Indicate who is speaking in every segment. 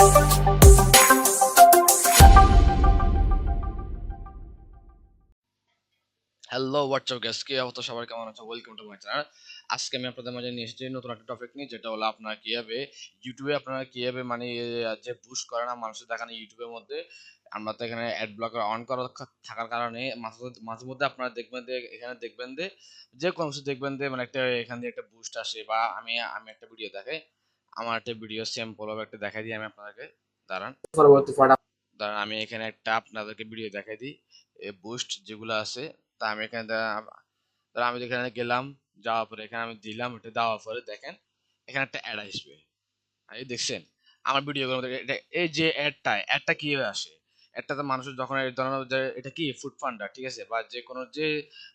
Speaker 1: Hello WhatsApp gas কি অবস্থা? সবার কেমন আছে? ওয়েলকাম টু মাই চ্যানেল আজকে আমি আপনাদের মাঝে নিয়ে এসেছি নতুন একটা টপিক নিয়ে, যেটা হলো আপনারা কীভাবে ইউটিউবে আপনারা কীভাবে মানে যে বুস্ট করে না, মানুষের দেখানো ইউটিউবের মধ্যে, আমরা তো এখানে অ্যাড ব্লকার অন করা থাকার কারণে মাঝে মধ্যে আপনারা দেখবেন যে, এখানে দেখবেন যে যে কোনো কিছু দেখবেন যে মানে একটা, এখান দিয়ে একটা বুস্ট আসে বা আমি আমি একটা ভিডিও দেখাই আমার একটা ভিডিও সেম পলব একটা দেখাই দিই আমি আপনাদেরকে। দাঁড়ান।
Speaker 2: পরবর্তী
Speaker 1: দাঁড়ান আমি এখানে একটা আপনাদেরকে ভিডিও দেখাই দিই। বুস্ট যেগুলো আছে তা আমি এখানে ধর আমি এখানে গেলাম যাওয়ার পরে এখানে আমি দিলাম এটা দেওয়ার পরে দেখেন এখানে একটা অ্যাড আসবে। এই দেখছেন আমার ভিডিওগুলোর মধ্যে এটা- এই যে অ্যাডটা অ্যাডটা কীভাবে আসে? অ্যাডটাতে মানুষের যখন এই ধরনের যে এটা কি ফুড পান্ডা ঠিক আছে? বা যে কোনো যে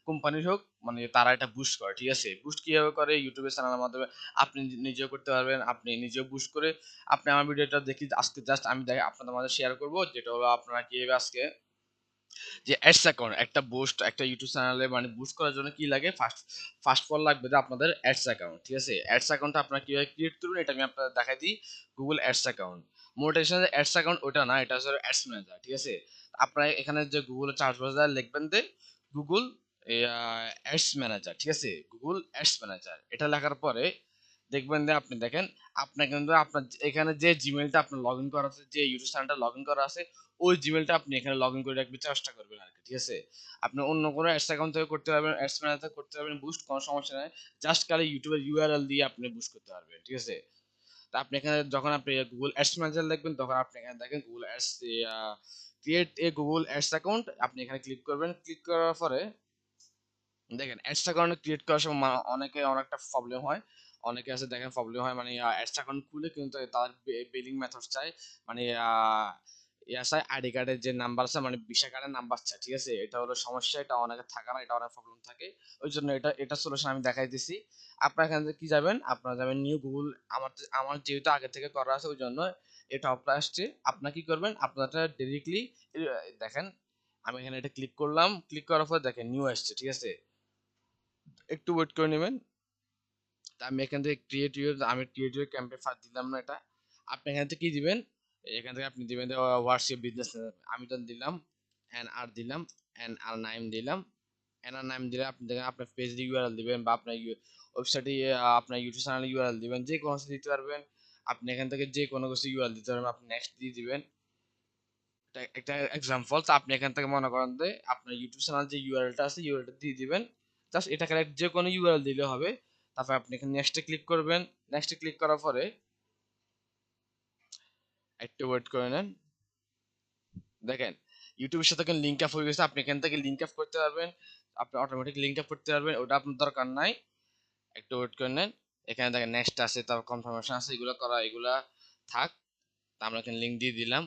Speaker 1: কোম্পানির হোক মানে তারা এটা বুস্ট করে, ঠিক আছে? বুস্ট কীভাবে করে? ইউটিউবের চ্যানেলের মাধ্যমে আপনি নিজেও করতে পারবেন, আপনি নিজেও বুস্ট করে আপনি আমার ভিডিওটা দেখি, আজকে জাস্ট আমি দেখ আপনাদের মাঝে শেয়ার করব, যেটা হলো আপনারা কীভাবে আজকে যে অ্যাডস অ্যাকাউন্ট একটা বুস্ট একটা ইউটিউব চ্যানেলে মানে বুস্ট করার জন্য কি লাগে? ফার্স্ট ফার্স্ট ফল লাগবে যে আপনাদের অ্যাডস অ্যাকাউন্ট ঠিক আছে? অ্যাডস অ্যাকাউন্টটা আপনারা কীভাবে ক্রিয়েট করবেন, এটা আমি আপনাদের দেখাই দিই গুগল অ্যাডস অ্যাকাউন্ট মোটেশন অ্যাডস অ্যাকাউন্ট ওটা না, এটা অ্যাডস ম্যানেজার ঠিক আছে? এখানে যে গুগল চার্জ লিখবেন যে গুগল অ্যাডস ম্যানেজার ঠিক আছে? গুগল অ্যাডস ম্যানেজার এটা লেখার পরে দেখবেন যে আপনি দেখেন, আপনার কিন্তু আপনার এখানে যে জিমেলটা আপনার লগ ইন করা আছে, যে ইউটিউব চ্যানেলটা লগ ইন করা আছে, ওই জিমেলটা আপনি এখানে লগ ইন করে রাখবেন চেষ্টা করবেন আর কি, ঠিক আছে? আপনি অন্য কোনো অ্যাডস অ্যাকাউন্ট থেকে করতে পারবেন অ্যাডস ম্যানেজার করতে পারবেন বুস্ট কোনো সমস্যা নেই জাস্ট খালি ইউটিউবের ইউআরএল দিয়ে আপনি বুস্ট করতে পারবেন, ঠিক আছে? আপনি এখানে যখন আপনি গুগল অ্যাডস ম্যানেজার দেখবেন, তখন আপনি এখানে দেখেন গুগল অ্যাডস ক্রিয়েট এ গুগল অ্যাডস অ্যাকাউন্ট আপনি এখানে ক্লিক করবেন। ক্লিক করার পরে দেখেন অ্যাডস অ্যাকাউন্ট ক্রিয়েট করার সময় অনেকে অনেকটা প্রবলেম হয়। অনেকে আছে, দেখেন প্রবলেম হয় মানে অ্যাডস অ্যাকাউন্ট খুলে কিন্তু তাদের বিলিং মেথড চাই। মানে ইয়া চাই আইডি কার্ডের যে নাম্বার আছে মানে ভিসা কার্ডের নাম্বার চাই ঠিক আছে? এটা হলো সমস্যা, এটা অনেকে থাকে না, এটা অনেক প্রবলেম থাকে। ওই জন্য এটা এটা সলিউশন আমি দেখাই দিছি। আপনার এখান থেকে কি যাবেন? আপনারা যাবেন নিউ গুগল আমার আমার যেহেতু আগে থেকে করা আছে, ওই জন্য এটা অফ আসছে। আপনার কি করবেন? আপনারা ডিরেক্টলি দেখেন, আমি এখানে এটা ক্লিক করলাম। ক্লিক করার পর দেখেন নিউ আসছে, ঠিক আছে? একটু ওয়েট করে নেবেন। তা আমি এখান থেকে ক্রিয়েটিভ আমি ক্রিয়েটিভ ক্যাম্পে ফার দিলাম না এটা। আপনি এখান থেকে কি দিবেন? এখান থেকে আপনি দিবেন হোয়াটসঅ্যাপ বিজনেস আমি তো দিলাম এন আর দিলাম এন আর নাইম দিলাম এন আর নাইম দিলে আপনি দেখেন আপনার পেজ ইউআরএল দিবেন বা আপনার ওয়েবসাইটে আপনার ইউটিউব চ্যানেলে ইউআরএল দিবেন, যে কোনো কিছু দিতে পারবেন। আপনি এখান থেকে যে কোনো কিছু ইউআরএল দিতে পারবেন, আপনি নেক্সট দিয়ে দিবেন। একটা এক্সাম্পল তো আপনি এখান থেকে মনে করেন যে, আপনার ইউটিউব চ্যানেল যে ইউআরএলটা আছে ইউআরএলটা দিয়ে দিবেন। জাস্ট এটা কারেক্ট যে কোনো ইউআরএল দিলে হবে, তারপর আপনি এখানে নেক্সটে ক্লিক করবেন। নেক্সটে ক্লিক করার পরে একটু ওয়েট করে নেন। দেখেন ইউটিউবের সাথে লিঙ্ক আপ হয়ে গেছে। আপনি এখান থেকে লিঙ্ক আপ করতে পারবেন। আপনি অটোমেটিক লিঙ্ক আপ করতে পারবেন। ওটা আপনার দরকার নাই। একটু ওয়েট করে নেন। এখানে দেখেন নেক্সট আছে, তারপর কনফার্মেশন আছে, এগুলো করা, এগুলা থাক। আমরা এখানে লিঙ্ক দিয়ে দিলাম।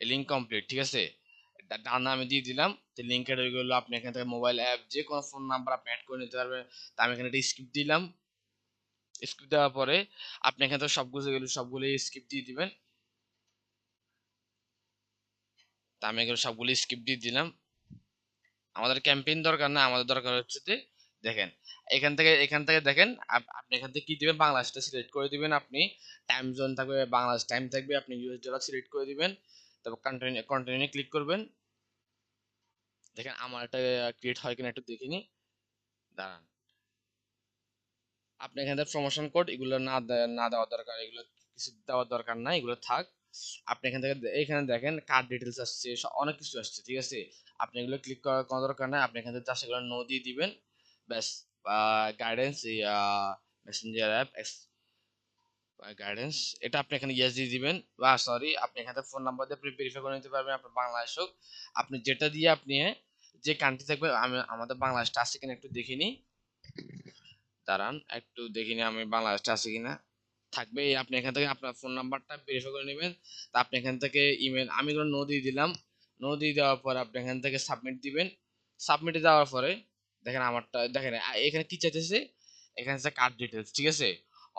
Speaker 1: লিঙ্ক কমপ্লিট ঠিক আছে? ডান আমি দিয়ে দিলাম। তো লিঙ্কের ওইগুলো আপনি এখান থেকে মোবাইল অ্যাপ যে কোনো ফোন নাম্বার আপনি অ্যাড করে নিতে পারবেন। তা আমি এখানে একটা স্ক্রিপ্ট দিলাম। স্ক্রিপ্ট দেওয়ার পরে আপনি এখান থেকে সবগুলো যেগুলো সবগুলো স্ক্রিপ্ট দিয়ে দিবেন। তা আমি এগুলো সবগুলো স্ক্রিপ্ট দিয়ে দিলাম। আমাদের ক্যাম্পেইন দরকার না, আমাদের দরকার হচ্ছে যে, দেখেন, এখান থেকে এখান থেকে দেখেন আপনি এখান থেকে কি দিবেন? বাংলাদেশটা সিলেক্ট করে দিবেন আপনি। টাইম জোন থাকবে, বাংলাদেশ টাইম থাকবে, আপনি ইউএস ডলার সিলেক্ট করে দিবেন। তারপর কন্টিনিউ কন্টিনিউ ক্লিক করবেন। দেখেন, আমার একটা ক্রিয়েট হয় কিনা একটু দেখিনি। দাঁড়ান। আপনি এখানে প্রমোশন কোড এগুলো না না দেওয়ার দরকার, এগুলো কিছু দেওয়ার দরকার নাই, এগুলো থাক। আপনি এখান থেকে এখানে দেখেন কার্ড ডিটেলস আসছে অনেক কিছু আসছে, ঠিক আছে? আপনি এগুলো ক্লিক করার কোনো দরকার নাই, আপনি এখান থেকে জাস্ট এগুলো নো দিয়ে দিবেন। ব্যাস গাইডেন্স মেসেঞ্জার অ্যাপ গাইডেন্স এটা আপনি এখানে ইয়েস দিয়ে দিবেন। বা সরি আপনি এখান থেকে ফোন নাম্বার দিয়ে ভেরিফাই করে নিতে পারবেন, আপনার বাংলাদেশ হোক। আপনি যেটা দিয়ে আপনি যে কান্ট্রি থাকবে, আমি, আমাদের বাংলাদেশটা আছে কিনা একটু দেখে নিই। দাঁড়ান, একটু দেখে নিই আমি বাংলাদেশটা আছে কিনা। থাকবে, আপনি এখান থেকে আপনার ফোন নাম্বারটা ভেরিফাই করে নেবেন। তা আপনি এখান থেকে ইমেল আমি ধরুন নো দিয়ে দিলাম। নো দিয়ে দেওয়ার পর আপনি এখান থেকে সাবমিট দিবেন। সাবমিটে দেওয়ার পরে দেখেন আমারটা, দেখেন এখানে কি চাইতেছে? এখানে আছে কার্ড ডিটেলস ঠিক আছে?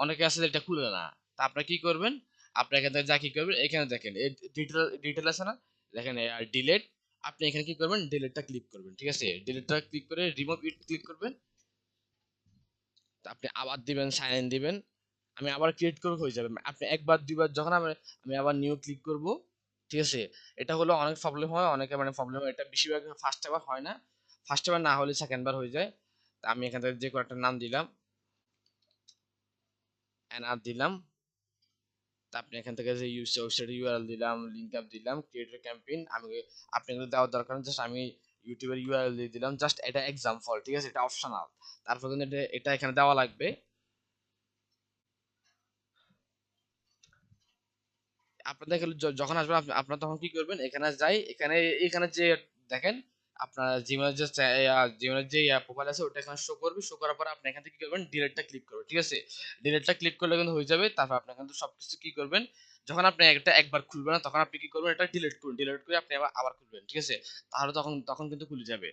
Speaker 1: অনেকে আছে এটা খুলে না। তা আপনি কি করবেন? আপনি এখান থেকে যা কি করবেন, এখানে দেখেন, এই ডিটেল ডিটেল আছে না? দেখেন আর ডিলেট আপনি এখানে কি করবেন? ডিলেটটা ক্লিক করবেন, ঠিক আছে? ডিলেটটা ক্লিক করে রিমুভ ইট ক্লিক করবেন। আপনি আবার দিবেন সাইন ইন দিবেন। আমি আবার ক্রিয়েট করব হয়ে যাবে। আপনি একবার, দুইবার যখন আমি আমি আবার নিউ ক্লিক করব, ঠিক আছে? এটা হলো অনেক প্রবলেম হয় অনেকে মানে প্রবলেম এটা বেশিরভাগ ফার্স্ট এবার হয় না। ফার্স্ট এবার না হলে সেকেন্ড বার হয়ে যায়। তা আমি এখান থেকে যে কোনো একটা নাম দিলাম। এনআর দিলাম। তা আপনি এখান থেকে যে ইউজ ওয়েবসাইট ইউআরএল দিলাম লিঙ্ক আপ দিলাম ক্রিয়েটর ক্যাম্পেইন আমি আপনি এগুলো দেওয়ার দরকার নেই। জাস্ট আমি ইউটিউবের ইউআরএল দিয়ে দিলাম। জাস্ট এটা এক্সাম্পল ঠিক আছে? এটা অপশনাল তারপর কিন্তু এটা এখানে দেওয়া লাগবে। আপনাদের যখন আসবেন আপনারা তখন কি করবেন? এখানে যাই, এখানে এখানে যে দেখেন, আপনার জিমেলের যে জিমেলের যে প্রোফাইল আছে, ওটা এখানে শো করবে। শো করার পরে আপনি এখান থেকে কি করবেন? ডিলেটটা ক্লিক করবেন, ঠিক আছে? ডিলেটটা ক্লিক করলে কিন্তু হয়ে যাবে। তারপর আপনি কিন্তু সবকিছু কি করবেন? যখন আপনি একটা একবার খুলবেন না, তখন আপনি কি করবেন? এটা ডিলিট করুন। ডিলিট করে আপনি আবার আবার খুলবেন, ঠিক আছে? তাহলে তখন তখন কিন্তু খুলে যাবে।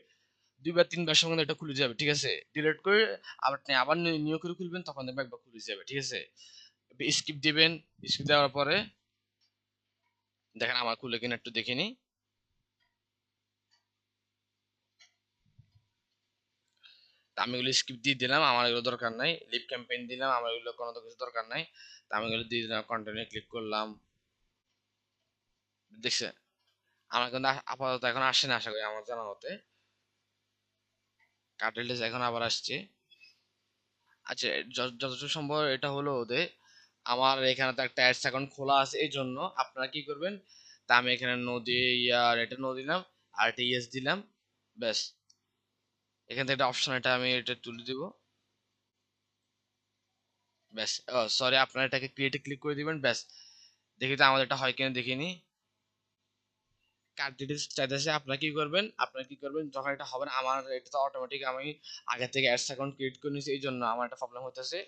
Speaker 1: দুইবার, তিনবার সময় এটা খুলে যাবে, ঠিক আছে? ডিলিট করে আপনি আবার নিউ করে খুলবেন, তখন দেখবেন একবার খুলে যাবে, ঠিক আছে? স্কিপ দিবেন। স্কিপ দেওয়ার পরে দেখেন আমার খুলে কিনা একটু দেখে নিই। আমি এগুলো স্কিপ দিয়ে দিলাম, আমার এগুলো দরকার নাই। লিপ ক্যাম্পেইন দিলাম, আমার এগুলো কোনো তো কিছু দরকার নাই। তা আমি এগুলো দিয়ে দিলাম কন্টেন্টে ক্লিক করলাম। দেখছে আমার কিন্তু আপাতত এখন আসে না আশা করি, আমার জানা মতে। কার্টেলটেস এখন আবার আসছে। আচ্ছা যতটুকু সম্ভব এটা হলো ওদের আমার এখানে তো একটা অ্যাডস অ্যাকাউন্ট খোলা আছে, এই জন্য আপনারা কি করবেন? তা আমি এখানে নদী আর এটা নো দিলাম, আর ইয়েস দিলাম, ব্যাস। এখান থেকে একটা অপশন এটা আমি এটা তুলে দিব। ব্যাস সরি আপনারা এটাকে ক্রিয়েটে ক্লিক করে দিবেন, ব্যাস। দেখি তো আমাদের এটা হয় কিনা দেখিনি কার্ড ডিটেলস চাইতেছে, আপনারা কি করবেন? আপনারা কি করবেন? যখন এটা হবে না, আমার এটা তো অটোমেটিক আমি আগে থেকে অ্যাডস অ্যাকাউন্ট ক্রিয়েট করে নিয়েছি, এই জন্য আমার একটা প্রবলেম হতেছে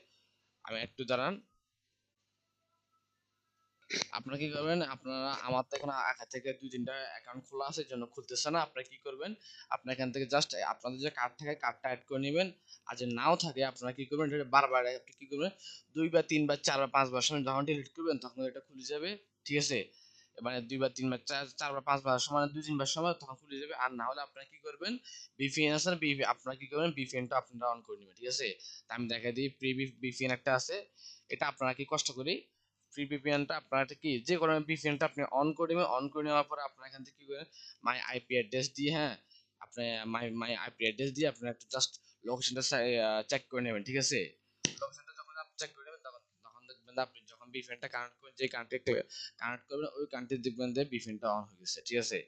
Speaker 1: আমি একটু দাঁড়ান। আপনারা কি করবেন? আপনারা আমার তো এখন আগে থেকে দুই তিনটা অ্যাকাউন্ট খোলা আছে জন্য খুলতেছে না। আপনারা কি করবেন? আপনারা এখান থেকে জাস্ট আপনাদের যে কার্ড থাকে কার্ডটা অ্যাড করে নেবেন। আর যে নাও থাকে, আপনারা কি করবেন? এটা বারবার আপনি কি করবেন? দুই দুইবার তিনবার চারবার পাঁচবার সময় যখন ডিলিট করবেন, তখন এটা খুলে যাবে। ঠিক আছে? মানে দুইবার তিনবার চার চারবার পাঁচবার সময়, দুই তিনবার সময় তখন খুলে যাবে। আর না হলে আপনারা কি করবেন? বিপিএন আছে না আপনারা কি করবেন? বিপিএনটা আপনারা অন করে নেবেন। ঠিক আছে? আমি দেখা দিই। প্রি বিপিএন একটা আছে। এটা আপনারা কি কষ্ট করি? ফ্রি ভিপিএনটা আপনার কি, যে কোনো ভিপিএনটা আপনি অন করে নেবেন। অন করে নেওয়ার পরে আপনার এখান থেকে কি করেন মাই আইপি অ্যাড্রেস দিয়ে হ্যাঁ? আপনি মাই মাই আইপি অ্যাড্রেস দিয়ে আপনি একটু জাস্ট লোকেশনটা চেক করে নেবেন, ঠিক আছে? লোকেশনটা যখন আপনি চেক করে নেবেন, তখন তখন দেখবেন আপনি যখন ভিপিএনটা কানেক্ট করবেন যে কান্ট্রি কানেক্ট করবেন, ওই কান্ট্রি দেখবেন যে ভিপিএনটা অন হয়ে গেছে, ঠিক আছে?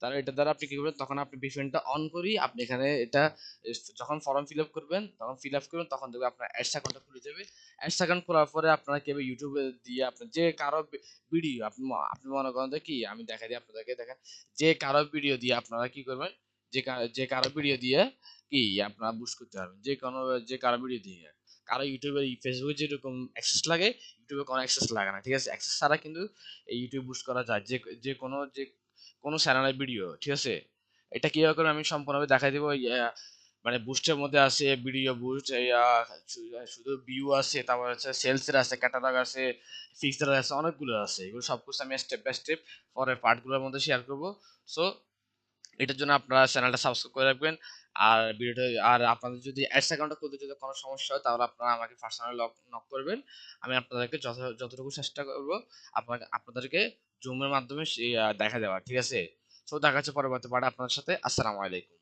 Speaker 1: তাহলে এটা দ্বারা আপনি কি করবেন? তখন আপনি ভিপিএনটা অন করি আপনি এখানে এটা যখন ফর্ম ফিল আপ করবেন, তখন ফিল আপ করবেন, তখন দেখবেন আপনার অ্যাডস অ্যাকাউন্টটা খুলে যাবে। অ্যাডস অ্যাকাউন্ট খোলার পরে আপনারা কেবল ইউটিউবে দিয়ে আপনার যে কারও ভিডিও আপনি আপনি মনে করেন কি? আমি দেখা দিই আপনাদেরকে, দেখেন। যে কারও ভিডিও দিয়ে আপনারা কি করবেন? যে যে কারও ভিডিও দিয়ে কি আপনারা বুস্ট করতে পারবেন। যে কোনো, যে কারও ভিডিও দিয়ে। কারও ইউটিউবে ফেসবুকে যেরকম অ্যাক্সেস লাগে ইউটিউবে কোনো অ্যাক্সেস লাগে না, ঠিক আছে? অ্যাক্সেস ছাড়া কিন্তু এই ইউটিউব বুস্ট করা যায়। যে যে কোনো, যে কোনো চ্যানেলের ভিডিও, ঠিক আছে? এটা কীভাবে করে আমি সম্পূর্ণভাবে দেখাই দেবো? মানে বুস্টের মধ্যে আছে ভিডিও বুস্ট শুধু বিউ আছে, তারপর হচ্ছে সেলসের আছে ক্যাটালগ আছে ফিক্সার আছে, অনেকগুলো আছে। এগুলো সব কিছু আমি স্টেপ বাই স্টেপ পরে পার্টগুলোর মধ্যে শেয়ার করব। সো এটার জন্য আপনারা চ্যানেলটা সাবস্ক্রাইব করে রাখবেন। আর ভিডিওটা আর আপনাদের যদি অ্যাডস অ্যাকাউন্টটা খুলতে যদি কোনো সমস্যা হয়, তাহলে আপনারা আমাকে পার্সোনালি নক করবেন। আমি আপনাদেরকে যত যতটুকু চেষ্টা করব, আপনাকে, আপনাদেরকে জুমের মাধ্যমে দেখা দেওয়া ঠিক আছে? সো দেখা হচ্ছে পরবর্তী পাঠে আপনাদের সাথে। আসসালামু আলাইকুম।